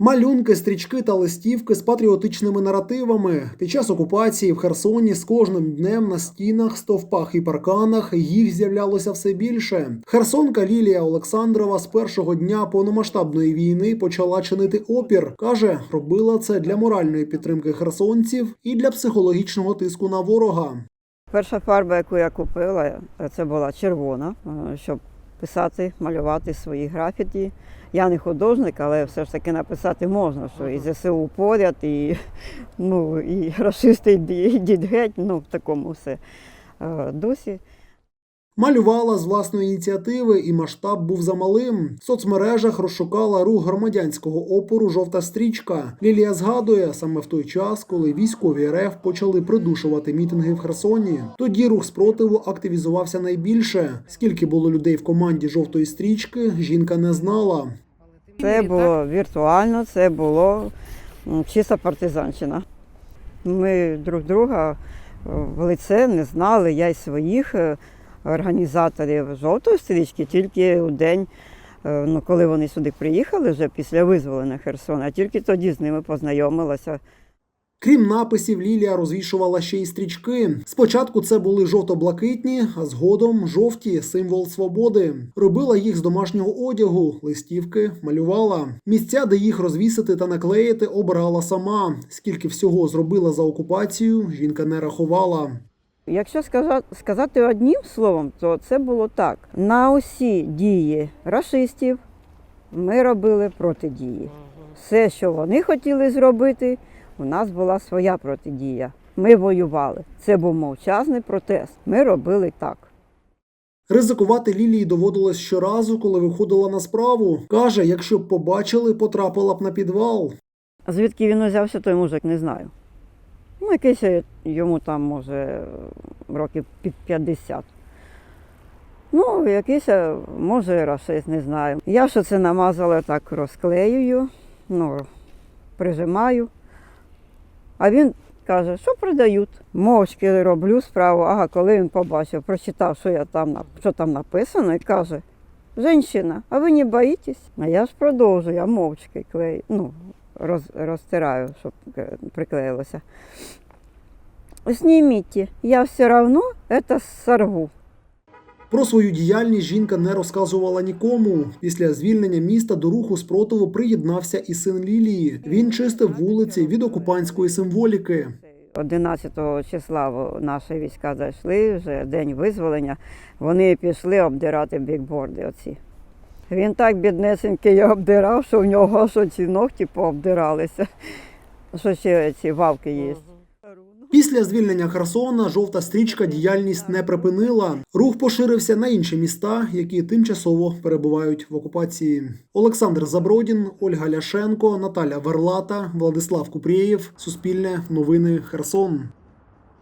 Малюнки, стрічки та листівки з патріотичними наративами. Під час окупації в Херсоні з кожним днем на стінах, стовпах і парканах їх з'являлося все більше. Херсонка Лілія Олександрова з першого дня повномасштабної війни почала чинити опір. каже, робила це для моральної підтримки херсонців і для психологічного тиску на ворога. Перша фарба, яку я купила, це була червона, е, щоб писати, малювати свої графіті. Я не художник, але все ж таки написати можна, що і ЗСУ поряд, і, ну, і расисти йдіть геть, ну в такому все е, дусі. Малювала з власної ініціативи, і масштаб був замалим. В соцмережах розшукала рух громадянського опору Жовта стрічка. Лілія згадує саме в той час, коли військові РФ почали придушувати мітинги в Херсоні. Тоді рух спротиву активізувався найбільше. Скільки було людей в команді жовтої стрічки, жінка не знала. Це було віртуально, це було чиста партизанщина. Ми друг друга е, в лице не знали, я й своїх е, організаторів жовтої стрічки тільки у день, е, ну, коли вони сюди приїхали вже після визволення Херсона, тільки тоді з ними познайомилася. Крім написів, Лілія розвішувала ще й стрічки. Спочатку це були жовто-блакитні, а згодом жовті символ свободи. Робила їх з домашнього одягу, листівки малювала. Місця, де їх розвісити та наклеїти, обирала сама. Скільки всього зробила за окупацію, жінка не рахувала. Якщо сказати одним словом, то це було так. На усі дії расистів ми робили протидії. Все, що вони хотіли зробити, у нас була своя протидія. Ми воювали. Це був мовчазний протест. Ми робили так. Ризикувати Лілії доводилось щоразу, коли виходила на справу. Каже, якщо б побачили, потрапила б на підвал. Звідки він узявся, той мужик, не знаю. Ну, якийсь е, йому там, може, років під 50. Ну, якийсь, е, може, расист, не знаю. Я що це намазала, так розклеюю, ну, прижимаю. А він каже, що продають. Мовчки роблю справу. Ага, коли він побачив, прочитав, що, я там, що там написано, і каже, Женщина, а ви не боїтесь? А я ж продовжую, я мовчки клею, ну, роз, розтираю, щоб е, приклеїлося. Зніміть, я все одно це сорву. Про свою діяльність жінка не розказувала нікому. Після звільнення міста до руху спротиву приєднався і син Лілії. Він чистив вулиці від окупантської символіки. 11 числа наші війська зайшли, вже день визволення. Вони пішли обдирати бікборди оці. Він так біднесенький обдирав, що в нього аж ці ногті пообдиралися. Що ще ці вавки є. Після звільнення Херсона жовта стрічка діяльність не припинила. Рух поширився на інші міста, які тимчасово перебувають в окупації. Олександр Забродін, Ольга Ляшенко, Наталя Верлата, Владислав Купрієв. Суспільне новини Херсон.